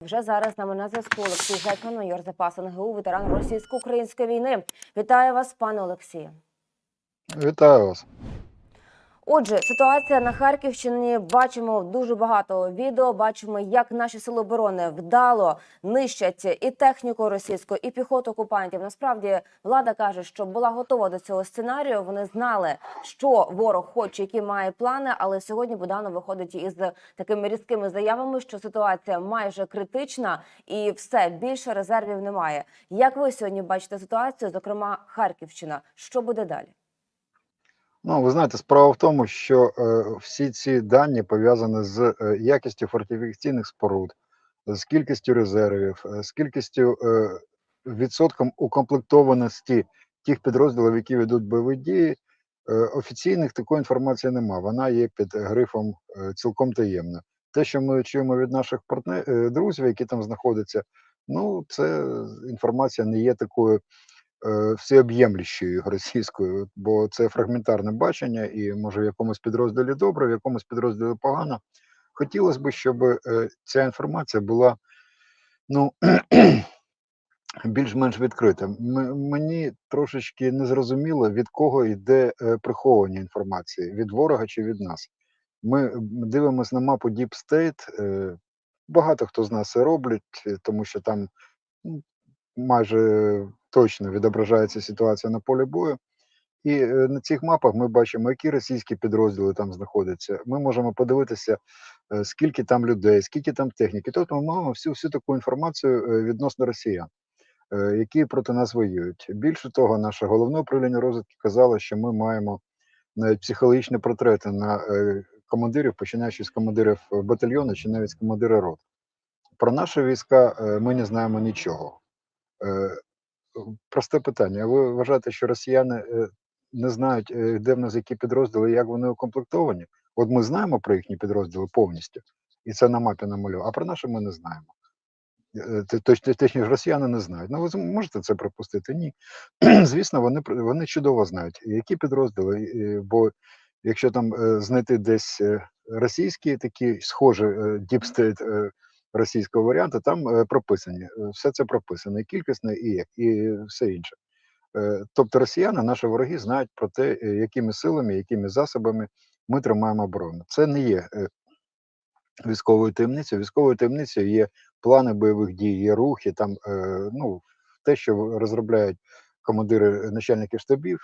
Вже зараз нам на зв'язку Олексій Гетьман, майор запасу НГУ, ветеран російсько-української війни. Вітаю вас, пане Олексію. Вітаю вас. Отже, ситуація на Харківщині бачимо дуже багато відео. Бачимо, як наші сили оборони вдало нищать і техніку російську, і піхоту окупантів. Насправді влада каже, що була готова до цього сценарію. Вони знали, що ворог хоче, які має плани. Але сьогодні Буданов виходить із такими різкими заявами, що ситуація майже критична, і все більше резервів немає. Як ви сьогодні бачите ситуацію? Зокрема, Харківщина, що буде далі? Ну, ви знаєте, справа в тому, що е, всі ці дані пов'язані з е, якістю фортифікаційних споруд, з кількістю резервів, е, з кількістю е, відсотком укомплектованості тих підрозділів, які ведуть бойові дії. Е, офіційних такої інформації немає. Вона є під грифом е, цілком таємна. Те, що ми чуємо від наших партнер, е, друзів, які там знаходяться, ну це інформація не є такою е, всеоб'ємлющою російською, бо це фрагментарне бачення, і може в якомусь підрозділі добре, в якомусь підрозділі погано. Хотілося б, щоб е, ця інформація була ну, більш-менш відкрита. Мені трошечки незрозуміло, від кого йде е, приховування інформації: від ворога чи від нас. Ми дивимося на мапу Deep State. Багато хто з нас це роблять, тому що там майже точно відображається ситуація на полі бою. І е, на цих мапах ми бачимо, які російські підрозділи там знаходяться. Ми можемо подивитися, е, скільки там людей, скільки там техніки. Тобто ми маємо всю, всю таку інформацію е, відносно росіян, які проти нас воюють. Більше того, наше головне управління розвідки казало, що ми маємо навіть психологічні портрети на командирів, починаючи з командирів батальйону чи навіть з командира рот. Про наші війська ми не знаємо нічого. Просте питання. Ви вважаєте, що росіяни е, не знають, е, де в нас які підрозділи, як вони укомплектовані? От ми знаємо про їхні підрозділи повністю, і це на мапі намальовано, а про наші ми не знаємо. Е, Точніше, росіяни не знають. Ну, ви можете це припустити? Ні. Звісно, вони вони чудово знають, які підрозділи, бо якщо там знайти десь російські такі схожі е, російського варіанту, там е, прописані. е, Все це прописано, і кількісне, і, як- і все інше. Е, Тобто росіяни, наші вороги, знають про те, якими силами, якими засобами ми тримаємо оборону. Це не є військовою таємницею. Військовою таємницею є плани бойових дій, є рухи, там ну, те, що розробляють командири начальників штабів,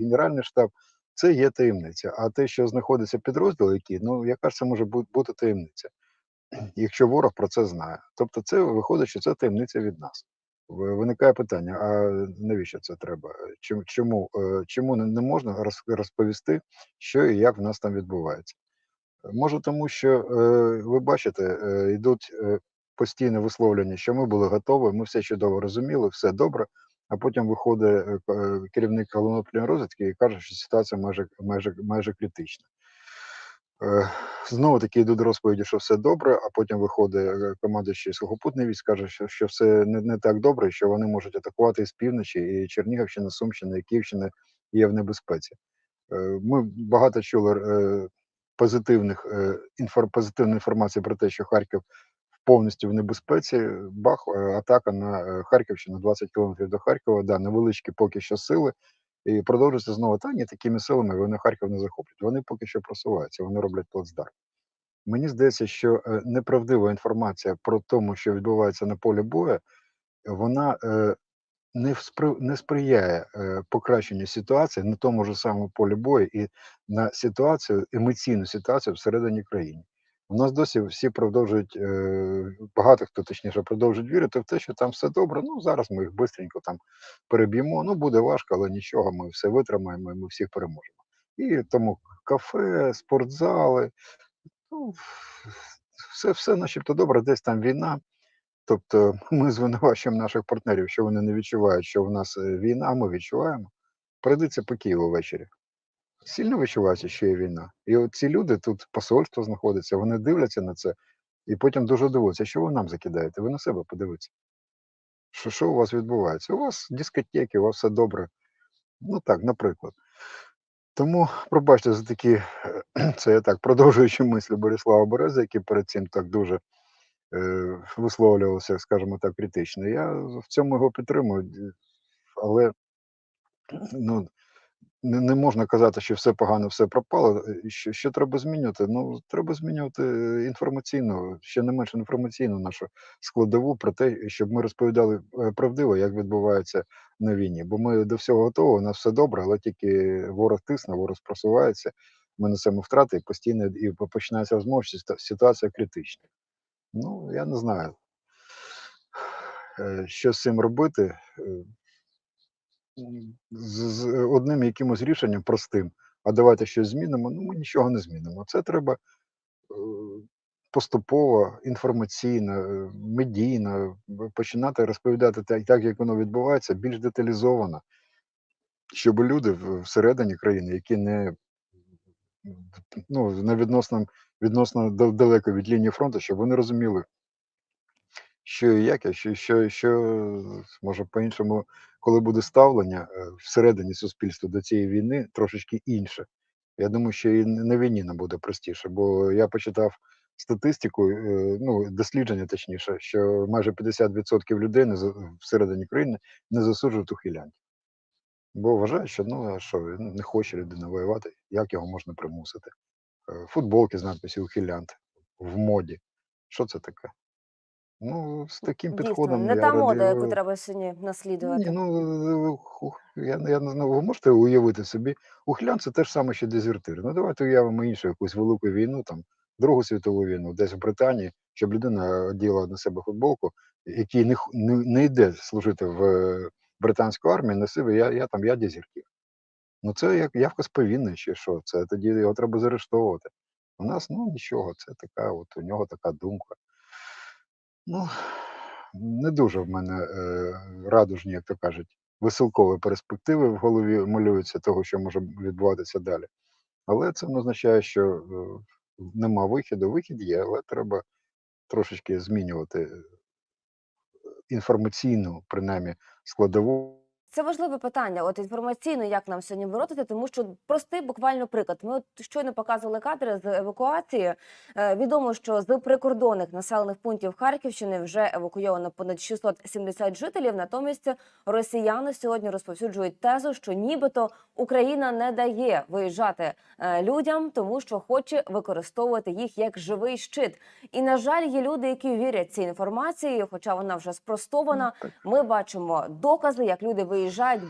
генеральний штаб, це є таємниця. А те, що знаходиться підрозділ, який, ну яка ж це може бути таємниця, якщо ворог про це знає. Тобто, це виходить, що це таємниця від нас. Виникає питання: а навіщо це треба? Чому чому, е, не не можна роз- розповісти, що і як в нас там відбувається? Може, тому що е, ви бачите, е, йдуть постійне висловлення, що ми були готові, ми все чудово розуміли, все добре. А потім виходить керівник головного розвідки і каже, що ситуація майже майже майже критична. Е, Знову таки йдуть розповіді, що все добре, а потім виходить е, командуючий сухопутний військ, каже, що, що все не, не так добре, що вони можуть атакувати з півночі, і Чернігівщина, Сумщина і Київщина є в небезпеці. Е, Ми багато чули позитивних позитивної інформації про те, що Харків повністю в небезпеці. Бах, атака на Харківщину, 20 кілометрів до Харкова. Да, невеличкі поки що сили. І продовжується знову та ні, такими силами вони Харків не захоплять. Вони поки що просуваються, вони роблять плацдарм. Мені здається, що е, неправдива інформація про тому, що відбувається на полі бою, вона е, не, не сприяє е, покращенню ситуації на тому ж самому полі бою і на ситуацію, емоційну ситуацію всередині країни. У нас досі всі продовжують, е, багато хто точніше продовжують вірити в те, що там все добре. Ну зараз ми їх швидко там переб'ємо. Ну буде важко, але нічого, ми все витримаємо і ми всіх переможемо. І тому кафе, спортзали, ну все, все начебто добре, десь там війна. Тобто ми звинувачуємо наших партнерів, що вони не відчувають, що в нас е, війна, ми відчуваємо. Пройдіться по Києву ввечері. Сильно відчувається, що є війна. І от ці люди тут посольство знаходиться, вони дивляться на це і потім дуже дивуються, що ви нам закидаєте? Ви на себе подивіться. Що, що у вас відбувається? У вас дискотеки, у вас все добре. Ну так, наприклад. Тому пробачте за такі, це я так, продовжуючи мислі Борислава Берези, який перед цим так дуже е, висловлювався, скажімо так, критично. Я в цьому його підтримую, але ну, не, не можна казати, що все погано, все пропало. Що, що треба змінювати? Ну, треба змінювати е, інформаційну, ще не менше інформаційну нашу складову про те, щоб ми розповідали е, правдиво, як відбувається на війні. Бо ми до всього готові, у нас все добре, але тільки ворог тисне, ворог просувається, ми несемо втрати і постійно і починається розмова, ситуація критична. Ну, я не знаю, е, що з цим робити. Е, з, з одним якимось рішенням простим, а давайте щось змінимо. Ну, ми нічого не змінимо. Це треба е, поступово, інформаційно, е, медійно починати розповідати так, як воно відбувається, більш деталізовано, щоб люди всередині країни, які не ну, на відносно, відносно далеко від лінії фронту, щоб вони розуміли, що і як, що, що, що може по-іншому, коли буде ставлення е, всередині суспільства до цієї війни трошечки інше. Я думаю, що і на війні нам буде простіше, бо я почитав статистику, е, ну дослідження точніше, що майже 50% людей не всередині країни не засуджують ухилянь. Бо вважають, що ну а що не хоче людина воювати, як його можна примусити? Е, Футболки з надписью ухилянт в моді. Що це таке? Ну, з таким Дійсно, підходом не я та мода, яку треба сьогодні Ні, наслідувати. ну ху- я, я не знаю, ви можете уявити собі, ухилян це те ж саме, що дезертир. Ну давайте уявимо іншу якусь велику війну, там Другу світову війну, десь в Британії, щоб людина оділа на себе футболку, який не, не, не йде служити в е, британську армію, носив, я, я там я дезертир. Ну це як явка з повінної, чи що, це тоді його треба заарештовувати. У нас ну нічого, це така, от у нього така думка. Ну, не дуже в мене е, радужні, як то кажуть, висилкові перспективи в голові малюються того, що може відбуватися далі. Але це не означає, що е, нема вихіду. Вихід є, але треба трошечки змінювати е, інформаційну, принаймні, складову. Це важливе питання. От інформаційно, як нам сьогодні боротися, тому що простий буквально приклад. Ми от щойно показували кадри з евакуації. Е, відомо, що з прикордонних населених пунктів Харківщини вже евакуйовано понад 670 жителів. Натомість росіяни сьогодні розповсюджують тезу, що нібито Україна не дає виїжджати е, людям, тому що хоче використовувати їх як живий щит. І на жаль, є люди, які вірять цій інформації, хоча вона вже спростована. Ми бачимо докази, як люди виїжджають.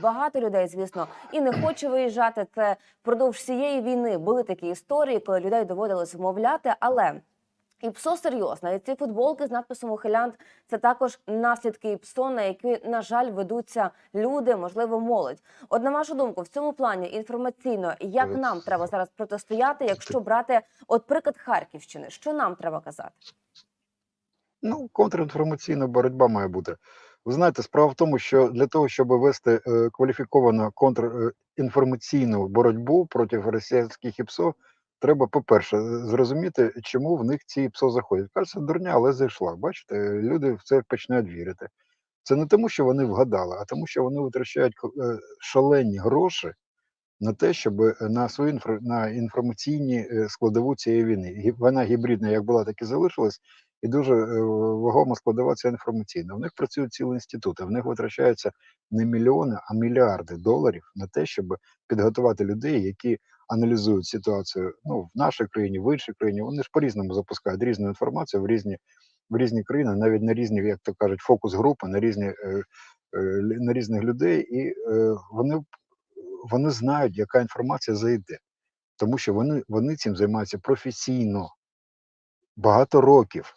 Багато людей, звісно, і не хоче виїжджати. Це впродовж всієї війни були такі історії, коли людей доводилось вмовляти, але. І ПСО серйозно. І ці футболки з надписом «Ухилянт» – це також наслідки ПСО, на які, на жаль, ведуться люди, можливо, молодь. От на вашу думку, в цьому плані інформаційно, як Е, нам треба зараз протистояти, якщо брати от приклад Харківщини, що нам треба казати? Ну, контрінформаційна боротьба має бути. Ви знаєте, справа в тому, що для того, щоб вести е, кваліфіковану контрінформаційну боротьбу проти російських ІПСО, треба, по-перше, зрозуміти, чому в них ці ІПСО заходять. Кажеться, дурня, але зайшла. Бачите, люди в це починають вірити. Це не тому, що вони вгадали, а тому, що вони витрачають е, шалені гроші на те, щоб е, на свою інфра... на інформаційні складову цієї війни. Вона гібридна, як була, так і залишилась, і дуже е, вагома складова ця інформаційна. В них працюють цілі інститути, в них витрачаються не мільйони, а мільярди доларів на те, щоб підготувати людей, які аналізують ситуацію ну, в нашій країні, в іншій країні. Вони ж по-різному запускають різну інформацію в різні, в різні країни, навіть на різні, як то кажуть, фокус-групи, на різні. Е, е, на різних людей, і вони вони знають, яка інформація зайде, тому що вони, вони цим займаються професійно багато років.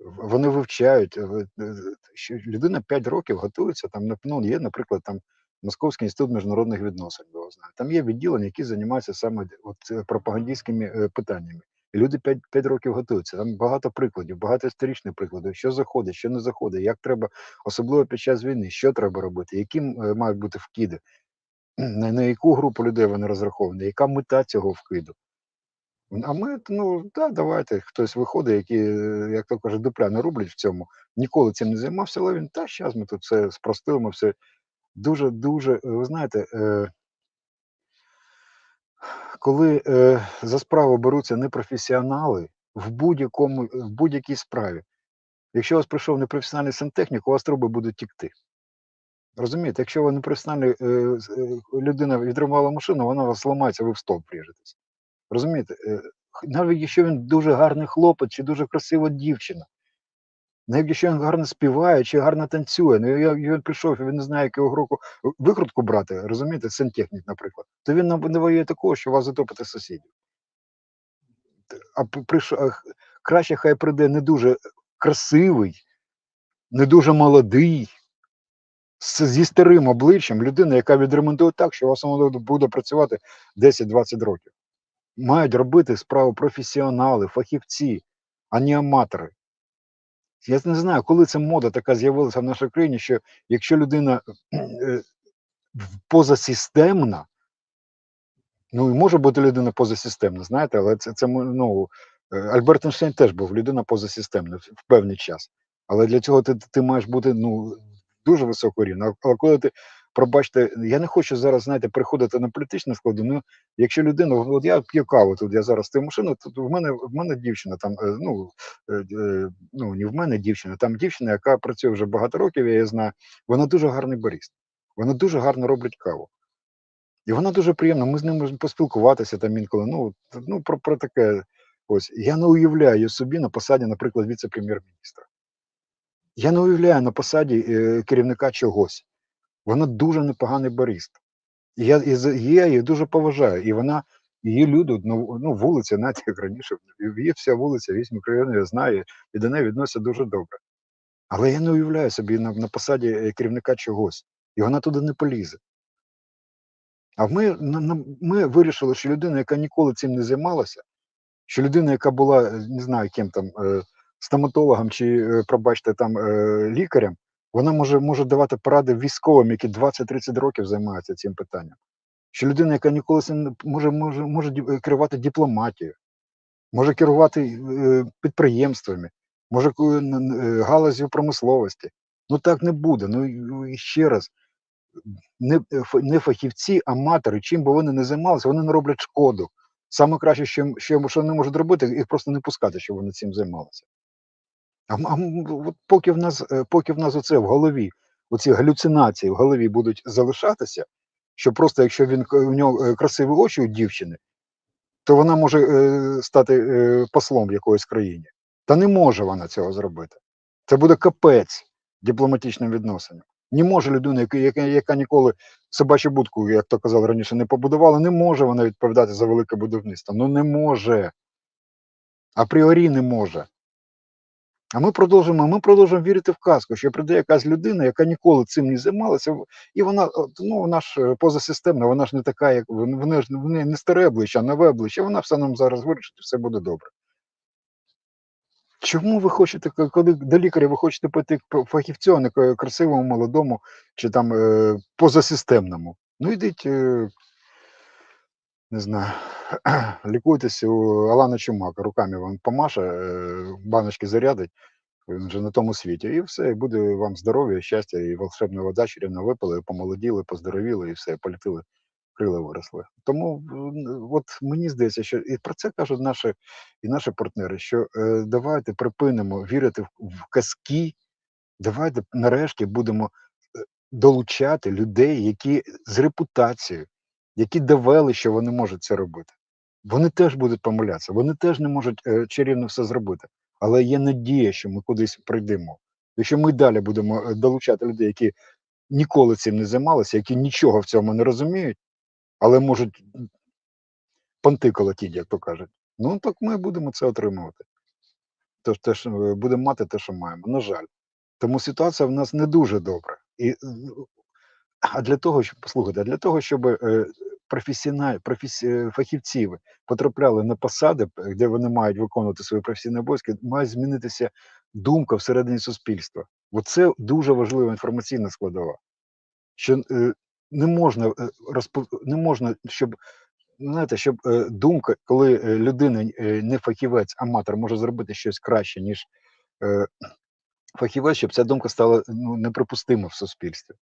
Вони вивчають. е, е, що Людина 5 років готується. Там ну, є, наприклад, там Московський інститут міжнародних відносин. його знаєте. Там є відділення, які займаються саме от, е, пропагандистськими питаннями. І люди 5, 5 років готуються. Там багато прикладів, багато історичних прикладів, що заходить, що не заходить, як треба, особливо під час війни, що треба робити, які мають бути вкиди на, на яку групу людей вони розраховані, яка мета цього вкиду. А ми, ну так, давайте, хтось виходить, які, як то каже, дупля не рублять в цьому, ніколи цим не займався, але він, та, зараз ми тут все спростимо, все дуже, дуже, ви знаєте, е, коли е, за справу беруться непрофесіонали, в будь-якому, в будь-якій справі. Якщо у вас прийшов непрофесіональний сантехнік, у вас труби будуть тікти. Розумієте, якщо ви непрофесіональна е, е, людина відремувала машину, вона у вас зламається, ви в стовп вріжетесь. Розумієте? Е, навіть якщо він дуже гарний хлопець чи дуже красива дівчина, навіть якщо він гарно співає чи гарно танцює, ну я, він прийшов, він не знає, якого року викрутку брати, розумієте, сантехнік, наприклад, то він не воює такого, що вас затопити сусідів. А прийшов, краще хай прийде не дуже красивий, не дуже молодий, зі старим обличчям людина, яка відремонтує так, що у вас буде працювати 10-20 років. Мають робити справу професіонали, фахівці, а не аматори. Я не знаю, коли ця мода така з'явилася в нашій країні, що якщо людина е, позасистемна, ну і може бути людина позасистемна, знаєте, але це, це ну, е, Альберт Ейнштейн теж був людина позасистемна в, певний час. Але для цього ти, ти маєш бути ну, дуже високого рівня. Але коли ти, пробачте, я не хочу зараз, знаєте, приходити на політичне складу. Ну, якщо людина, от я п'ю каву, тут я зараз в машину, тут в мене в мене дівчина там, е, ну, е, е, ну не в мене дівчина, там дівчина, яка працює вже багато років, я її знаю, вона дуже гарний барист. Вона дуже гарно робить каву. І вона дуже приємна. Ми з ним можемо поспілкуватися там інколи. Ну, ну про, про таке. Ось я не уявляю собі на посаді, наприклад, віце-прем'єр-міністра. Я не уявляю на посаді е, керівника чогось. Вона дуже непоганий барист. Я, і, я її дуже поважаю. І вона, її люди, ну, ну вулиця, навіть як раніше, є вся вулиця, весь мікрорайон, я знаю, і до неї відносяться дуже добре. Але я не уявляю собі на, на посаді е, керівника чогось. І вона туди не полізе. А ми, ми вирішили, що людина, яка ніколи цим не займалася, що людина, яка була, е, не знаю, ким там, е, стоматологом чи, пробачте, там, лікарем, вона може, може давати поради військовим, які 20-30 років займаються цим питанням. Що людина, яка ніколи не може, може, може е, керувати дипломатією, може керувати е, підприємствами, може е, галузю промисловості. Ну так не буде. Ну і- ще раз, не, не фахівці, аматори, чим би вони не займалися, вони не роблять шкоду. Саме краще, що, що вони можуть робити, їх просто не пускати, щоб вони цим займалися. А, а от поки в нас, е, поки в нас оце в голові, оці галюцинації в голові будуть залишатися, що просто якщо він у нього е, красиві очі у дівчини, то вона може е, стати е, послом в якоїсь країні. Та не може вона цього зробити. Це буде капець дипломатичним відносинам. Не може людина, яка, яка, ніколи собачу будку, як то казали раніше, не побудувала, не може вона відповідати за велике будівництво. Ну не може. Апріорі не може. А ми продовжуємо, ми продовжуємо вірити в казку, що прийде якась людина, яка ніколи цим не займалася, і вона, ну, вона ж е, позасистемна, вона ж не така, як вон- вони ж в не старе обличчя, а нове обличчя, вона все нам зараз вирішить, все буде добре. Чому ви хочете, коли до лікаря ви хочете пойти к фахівцю, а не красивому, молодому чи там е, позасистемному? Ну йдіть, е, не знаю, лікуйтесь у Алана Чумака, руками вам помаше, е, баночки зарядить, він вже на тому світі, і все, і буде вам здоров'я, щастя, і волшебна вода чарівна випили, помолоділи, поздоровіли, і все, полетіли, крила виросли. Тому от мені здається, що і про це кажуть наші, і наші партнери, що е, давайте припинимо вірити в, в казки, давайте нарешті будемо е, долучати людей, які з репутацією, які довели, що вони можуть це робити. Вони теж будуть помилятися, вони теж не можуть е, чарівно все зробити. Але є надія, що ми кудись прийдемо. Якщо ми далі будемо е, долучати людей, які ніколи цим не займалися, які нічого в цьому не розуміють, але можуть понти колотіть, як то кажуть, ну так ми будемо це отримувати. Тож теж е, будемо мати те, що маємо. На жаль. Тому ситуація в нас не дуже добра. І, а для того, щоб послухайте, а для того, щоб професіональ, професі, е, фахівці потрапляли на посади, де вони мають виконувати свої професійні обов'язки, має змінитися думка всередині суспільства. Оце дуже важлива інформаційна складова. Що е, не можна е, розпо, не можна, щоб знаєте, щоб е, думка, коли людина не фахівець, аматор може зробити щось краще, ніж фахівець, щоб ця думка стала ну, неприпустима в суспільстві.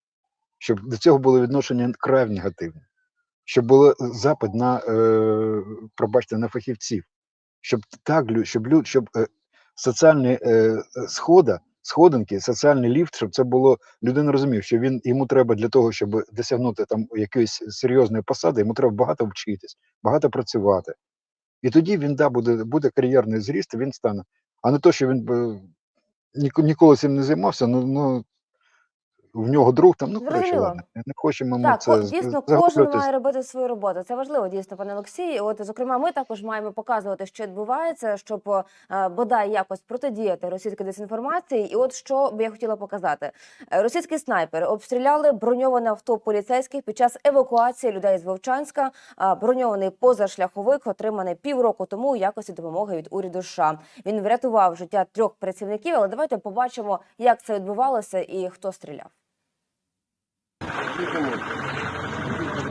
Щоб до цього було відношення край негативне, щоб було запит на, е, пробачте, на фахівців. щоб так щоб люд, щоб е, соціальні е, схода, сходинки, соціальний ліфт, щоб це було людина розумів, що він йому треба для того, щоб досягнути там якоїсь серйозної посади, йому треба багато вчитись, багато працювати. І тоді він да, буде, буде кар'єрний зріст, він стане. А не то, що він е, ніколи цим не займався, ну, ну в нього друг там, ну коротше, ладно, не хочемо ми Так, це з- дійсно, кожен має робити свою роботу. Це важливо, дійсно, пане Олексій. От, зокрема, ми також маємо показувати, що відбувається, щоб е, бодай якось протидіяти російській дезінформації. І от що би я хотіла показати: Е, російські снайпери обстріляли броньоване авто поліцейських під час евакуації людей з Вовчанська. Броньований позашляховик отриманий півроку тому у якості допомоги від уряду США. Він врятував життя трьох працівників. Але давайте побачимо, як це відбувалося і хто стріляв.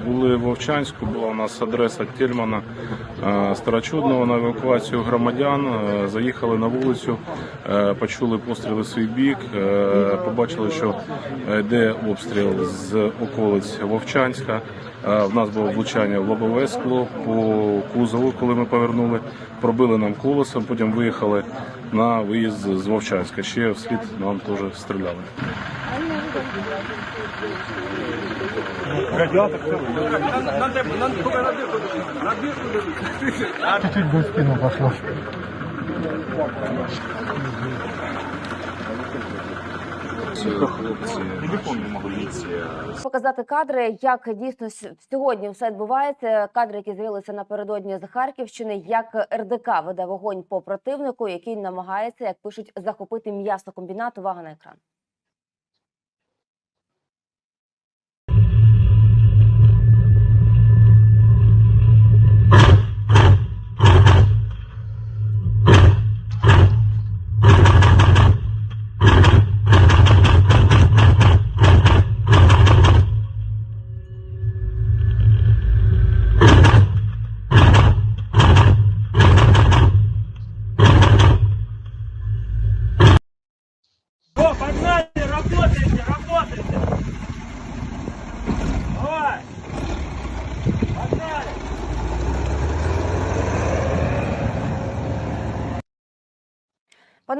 Були в Вовчанську, була у нас адреса Тельмана е, Старочудного на евакуацію громадян. Е, Заїхали на вулицю, е, почули постріли в свій бік, побачили, що йде обстріл з околиць Вовчанська. В нас було влучання в лобове скло по кузову, коли ми повернули, пробили нам колесом, потім виїхали на виїзд з Вовчанська. Ще вслід нам теж стріляли. Чуть-чуть бы спину пошло. показати кадри, як дійсно сьогодні все відбувається. Кадри, які з'явилися напередодні з Харківщини, як РДК веде вогонь по противнику, який намагається, як пишуть, захопити м'ясокомбінат. Увага на екран.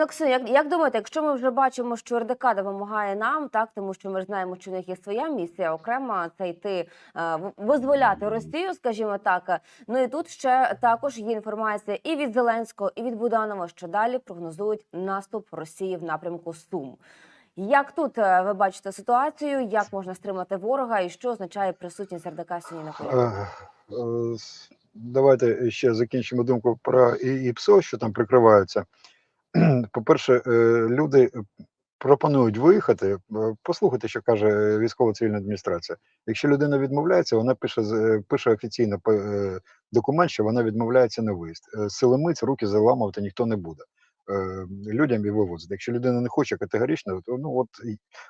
Пане Оксино, як, як думаєте, якщо ми вже бачимо, що РДК допомагає нам, так тому що ми знаємо, що у них є своя місія, окремо це йти е, визволяти Росію, скажімо так. Ну і тут ще також є інформація і від Зеленського, і від Буданова, що далі прогнозують наступ Росії в напрямку Сум. Як тут е, ви бачите ситуацію? Як можна стримати ворога, і що означає присутність РДК сьогодні на полі? Е, е, Давайте ще закінчимо думку про і- ІПСО, що там прикриваються. По-перше, е, люди пропонують виїхати. Е, Послухайте, що каже військово-цивільна адміністрація. Якщо людина відмовляється, вона пише е, пише офіційно е, документ, що вона відмовляється на виїзд. Е, Силомиць руки заламувати ніхто не буде. Е, Людям і вивозити. Якщо людина не хоче категорично, то ну от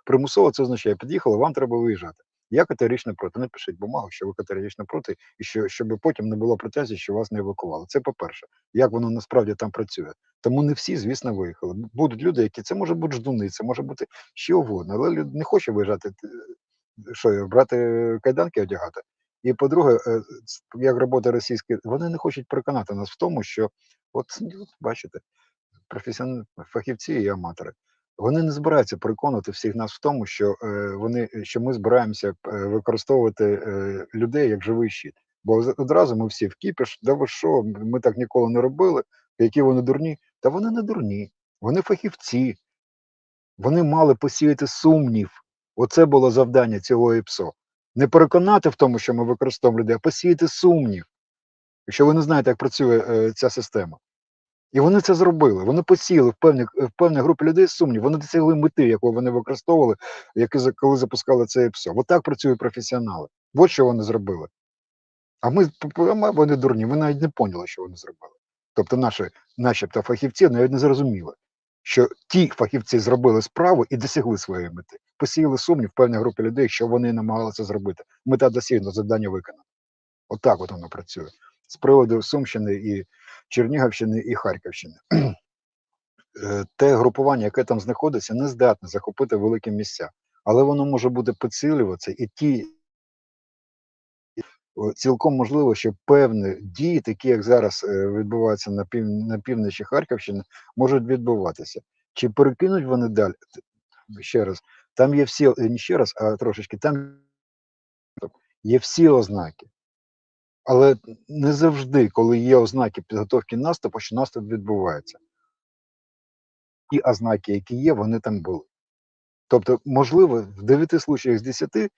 примусово це означає, під'їхали, вам треба виїжджати. Я категорично проти. Напишіть бумагу, що ви категорично проти, і що щоб потім не було претензій, що вас не евакували. Це по-перше, як воно насправді там працює. Тому не всі, звісно, виїхали. Будуть люди, які це може бути ждуни, це може бути що угодно, але люд не хоче виїжджати. Що брати кайданки одягати? І по-друге, е, як робота російська, вони не хочуть переконати нас в тому, що от, ну, бачите, професіональні фахівці і аматори. Вони не збираються переконувати всіх нас в тому, що е, вони що ми збираємося е, використовувати е, людей як живий щит. Бо одразу ми всі в кіпіш, да ви що, ми так ніколи не робили, які вони дурні. Та вони не дурні, вони фахівці. Вони мали посіяти сумнів. Оце було завдання цього ІПСО. Не переконати в тому, що ми використовуємо людей, а посіяти сумнів. Якщо ви не знаєте, як працює е, ця система. І вони це зробили. Вони посіяли в певних в певній групі людей сумнів. Вони досягли мети, яку вони використовували, які коли запускали це ПСО. От так працюють професіонали. От що вони зробили. А ми вони дурні. Ми навіть не поняли, що вони зробили. Тобто, наші, начебто, фахівці навіть не зрозуміли, що ті фахівці зробили справу і досягли своєї мети. Посіяли сумнів в певній групі людей, що вони намагалися зробити. Мета досягнута, завдання виконано. Отак от воно працює. З приводу Сумщини і Чернігівщини і Харківщини. Е, Те групування, яке там знаходиться, не здатне захопити великі місця, але воно може бути підсилюватися, і ті цілком можливо, що певні дії, такі як зараз е, відбуваються на пів на півночі Харківщини, можуть відбуватися. Чи перекинуть вони далі? Ще раз, там є всі, е, не ще раз, а трошечки, там є всі ознаки. Але не завжди, коли є ознаки підготовки наступу, що наступ відбувається. Ті ознаки, які є, вони там були. Тобто, можливо, в 9 случаях з 10,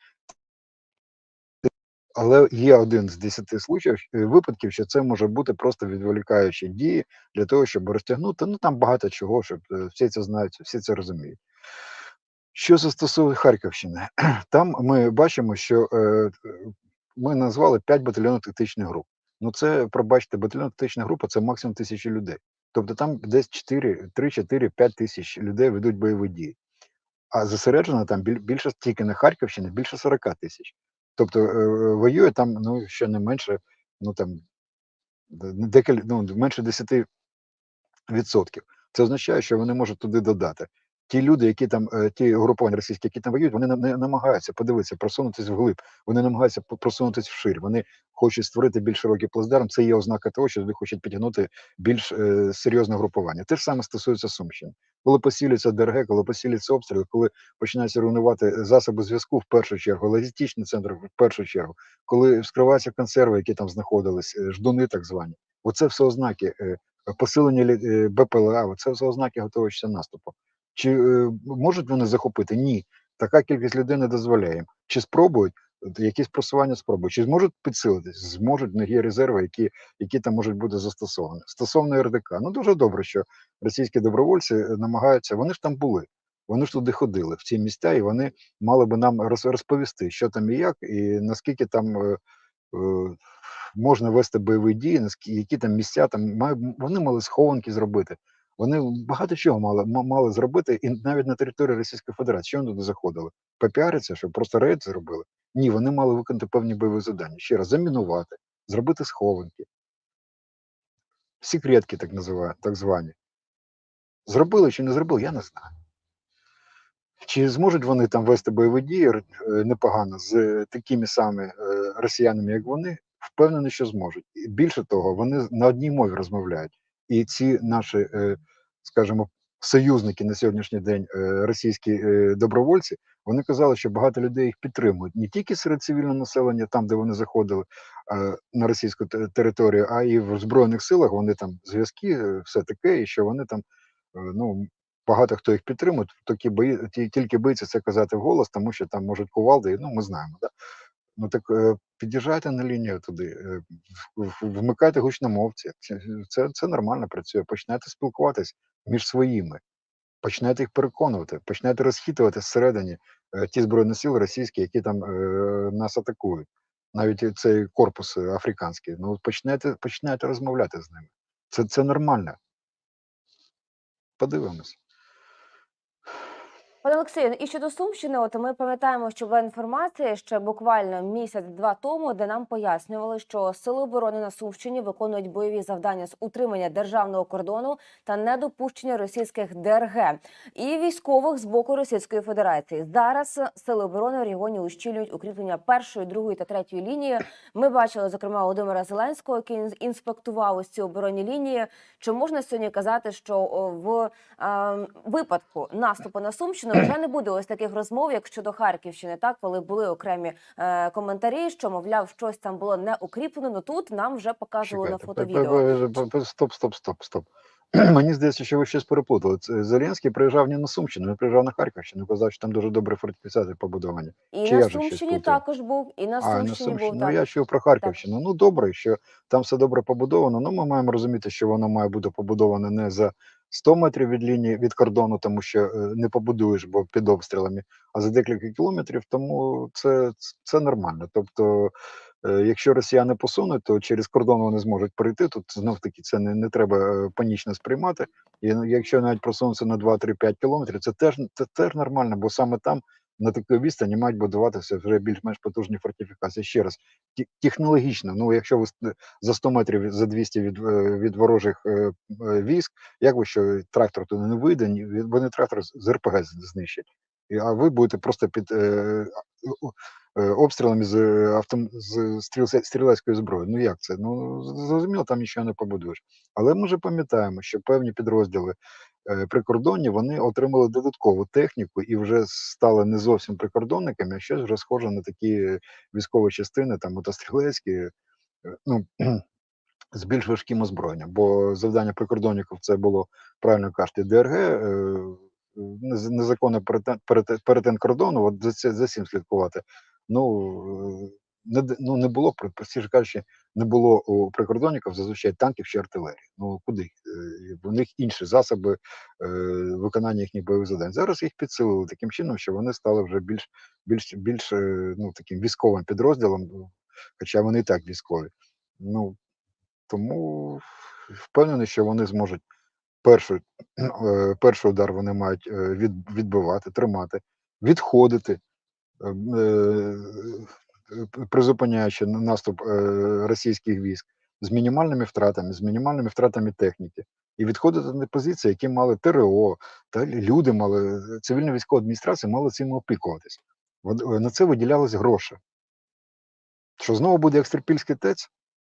але є один з 10 случаїв, е, випадків, що це може бути просто відволікаючі дії для того, щоб розтягнути. Ну там багато чого, щоб е, всі це знають, всі це розуміють. Що застосовує Харківщини, там ми бачимо, що е, ми назвали 5 батальйонів тактичних груп. Ну, це, пробачте, батальйон тактична група це максимум тисячі людей. Тобто там десь 4, 3, 4, 5 тисяч людей ведуть бойові дії. А зосереджено там більше тільки на Харківщині, більше 40 тисяч. Тобто е, воює там ну, ще не менше, ну там декілька, ну, менше 10 відсотків. Це означає, що вони можуть туди додати. Ті люди, які там, е, ті угруповання російські, які там воюють, вони не, намагаються подивитися, просунутися вглиб. Вони намагаються просунутися вширь. Вони хочуть створити більш широкий плацдарм. Це є ознака того, що вони хочуть підтягнути більш е, серйозне групування. Те ж саме стосується Сумщини. Коли посилюється ДРГ, коли посилюється обстріли, коли починаються руйнувати засоби зв'язку в першу чергу, логістичний центр в першу чергу, коли вскриваються консерви, які там знаходились, е, ждуни так звані. Оце все ознаки е, посилення БПЛА, оце все ознаки готовності наступу. Чи е, можуть вони захопити? Ні. Така кількість людей не дозволяє. Чи спробують? Якісь просування спробують. Чи зможуть підсилитись? Зможуть, них є резерви, які, які там можуть бути застосовані. Стосовно РДК, ну дуже добре, що російські добровольці е, намагаються, вони ж там були, вони ж туди ходили, в ці місця, і вони мали би нам роз- розповісти, що там і як, і наскільки там е, е, можна вести бойові дії, які там місця там вони мали схованки зробити. Вони багато чого мали, мали зробити, і навіть на території Російської Федерації. Що вони туди заходили? Попіариться, що просто рейд зробили? Ні, вони мали виконати певні бойові завдання. Ще раз, замінувати, зробити схованки, секретки, так називають, так звані. Зробили чи не зробили, я не знаю. Чи зможуть вони там вести бойові дії е, непогано з е, такими самими е, росіянами, як вони? Впевнений, що зможуть. І більше того, вони на одній мові розмовляють. І ці наші, е, скажімо, союзники на сьогоднішній день, е, російські е, добровольці, вони казали, що багато людей їх підтримують не тільки серед цивільного населення, там, де вони заходили на російську територію, а і в Збройних силах вони там зв'язки, все таке, і що вони там е, ну, багато хто їх підтримує, такі бої, ті, тільки боїться це казати вголос, тому що там можуть кувалди, ну ми знаємо. Да? Ну так е, під'їжджайте на лінію туди, е, вмикайте гучномовці. Це, це, нормально працює. Починайте спілкуватись між своїми, починайте їх переконувати, починайте розхитувати зсередині е, ті збройні сили російські, які там нас атакують. Навіть цей корпус африканський. Ну починайте, починайте розмовляти з ними. Це, це нормально. Подивимось. Пане Олексію, і щодо Сумщини, от ми пам'ятаємо, що була інформація ще буквально місяць-два тому, де нам пояснювали, що сили оборони на Сумщині виконують бойові завдання з утримання державного кордону та недопущення російських ДРГ і військових з боку Російської Федерації. Зараз сили оборони в регіоні ущільнюють укріплення першої, другої та третьої лінії. Ми бачили зокрема Володимира Зеленського, який ін- інспектував ось ці оборонні лінії. Чи можна сьогодні казати, що в е, випадку наступу на Сумщину вже не буде ось таких розмов, як щодо Харківщини, так коли були окремі е, коментарі, що мовляв, щось там було не укріплено. Ну тут нам вже показували на фото-відео. Стоп, стоп, стоп, стоп. Мені здається, що ви щось переплутали. Зеленський приїжджав не на Сумщину, він приїжджав на Харківщину, казав, що там дуже добре фортифікації побудовані. І чи на я Сумщині також був, і на А, на Сумщині був Ну, так. я чув про Харківщину. Ну, добре, що там все добре побудовано. Ну, ми маємо розуміти, що воно має бути побудовано не за 100 метрів від лінії від кордону, тому що е, не побудуєш, бо під обстрілами, а за декілька кілометрів, тому це, це нормально. Тобто, е, якщо росіяни посунуть, то через кордон вони зможуть перейти. Тут знов таки це не, не треба е, панічно сприймати. І ну, якщо навіть просунуться на 2-3-5 кілометрів, це теж це теж нормально, бо саме там на такій відстані мають будуватися вже більш-менш потужні фортифікації. Ще раз, технологічно, ну якщо ви за 100 метрів за 200 від, е, від ворожих е, е, військ, як ви що трактор туди не вийде, вони трактор з РПГ знищать. А ви будете просто під обстрілами з, е, автом... з стрілецької зброї. Ну як це? Ну зрозуміло, там нічого не побудуєш. Але ми вже пам'ятаємо, що певні підрозділи е, прикордонні вони отримали додаткову техніку і вже стали не зовсім прикордонниками, а щось вже схоже на такі військові частини, там мотострілецькі, е, ну з більш важким озброєнням. Бо завдання прикордонників це було правильно кажете, ДРГ. е, нез- Незаконний перетин, перетин, перетин кордону, от за це за цим слідкувати. Ну е, не ну не було простіше кажучи, не було у прикордонників зазвичай танків чи артилерії. Ну куди? Е, У них інші засоби е, виконання їхніх бойових завдань. Зараз їх підсилили таким чином, що вони стали вже більш більш більш е, ну таким військовим підрозділом, ну, хоча вони і так військові. Ну тому впевнений, що вони зможуть перший, е, перший удар вони мають е, від, відбивати, тримати, відходити, е, е, призупиняючи наступ е, російських військ з мінімальними втратами, з мінімальними втратами техніки, і відходити на позиції, які мали ТРО, та люди мали, цивільна військова адміністрація мала цим опікуватись. Е, На це виділялись гроші. Що знову буде як Стрипільський ТЕЦ,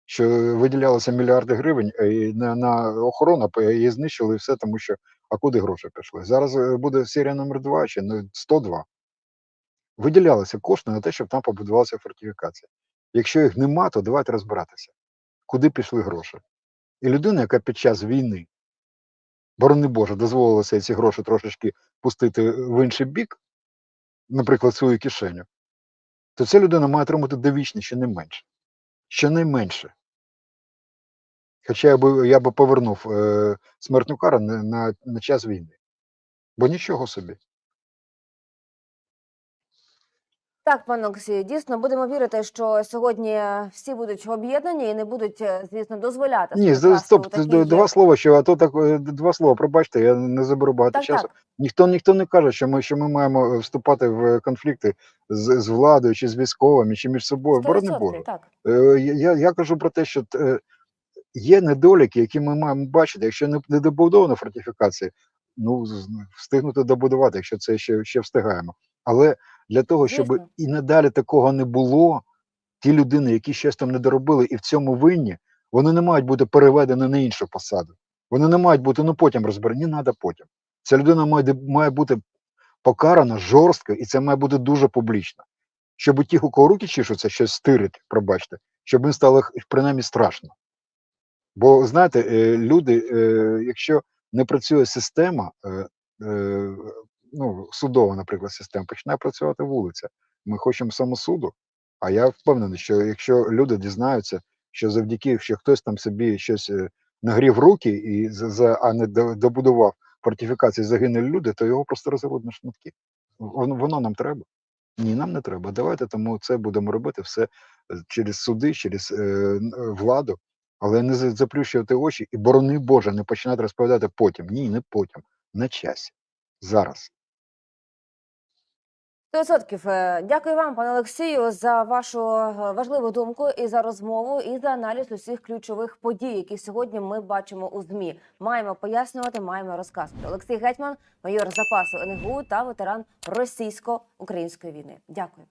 що виділялося мільярди гривень е, на, на охорону, її знищили і все, тому що а куди гроші пішли? Зараз е, буде серія номер 2 чи ну, 102. Виділялися кошти на те, щоб там побудувалася фортифікація. Якщо їх нема, то давайте розбиратися, куди пішли гроші. І людина, яка під час війни, борони Боже, дозволилася ці гроші трошечки пустити в інший бік, наприклад, свою кишеню, то ця людина має отримати довічне ще не менше. Щонайменше. Хоча я би, я би повернув е, смертну кару на, на, на час війни. Бо нічого собі. Так, пане Олексію, дійсно будемо вірити, що сьогодні всі будуть об'єднані і не будуть, е, звісно, дозволяти Ні, стоп, такі два слова, що а то так е, два слова, пробачте, я не заберу багато Так, часу. так. Ніхто ніхто не каже, що ми що ми маємо е, вступати в конфлікти з, з владою чи з військовими, чи між собою. Борони 100%, Боже. так. Е, я, я- я кажу про те, що е, є недоліки, які ми маємо бачити. Якщо не, не добудована фортифікація, ну встигнути добудувати, якщо це ще, ще встигаємо. Але для того, щоб і надалі такого не було, ті людини, які щось там не доробили і в цьому винні, вони не мають бути переведені на іншу посаду. Вони не мають бути, ну потім розберемо, не треба потім. Ця людина має, має бути покарана жорстко, і це має бути дуже публічно. Щоб тих, у кого руки чешуться, щось стирити, пробачте, щоб їм стало принаймні страшно. Бо знаєте, е, люди, е, якщо не працює система, е, ну, судова, наприклад, система, починає працювати вулиця. Ми хочемо самосуду. А я впевнений, що якщо люди дізнаються, що завдяки, що хтось там собі щось е, нагрів руки і за, а не добудував фортифікації, загинули люди, то його просто розірвуть на шматки. Воно, воно нам треба. Ні, нам не треба. Давайте тому це будемо робити все е, через суди, через е, е, владу, але не заплющувати очі і борони Боже, не починати розповідати потім. Ні, не потім. На часі. Зараз. 100%. Е, Дякую вам, пане Олексію, за вашу е, важливу думку і за розмову, і за аналіз усіх ключових подій, які сьогодні ми бачимо у змі. Маємо пояснювати, маємо розказувати. Олексій Гетьман, майор запасу НГУ та ветеран російсько-української війни. Дякую.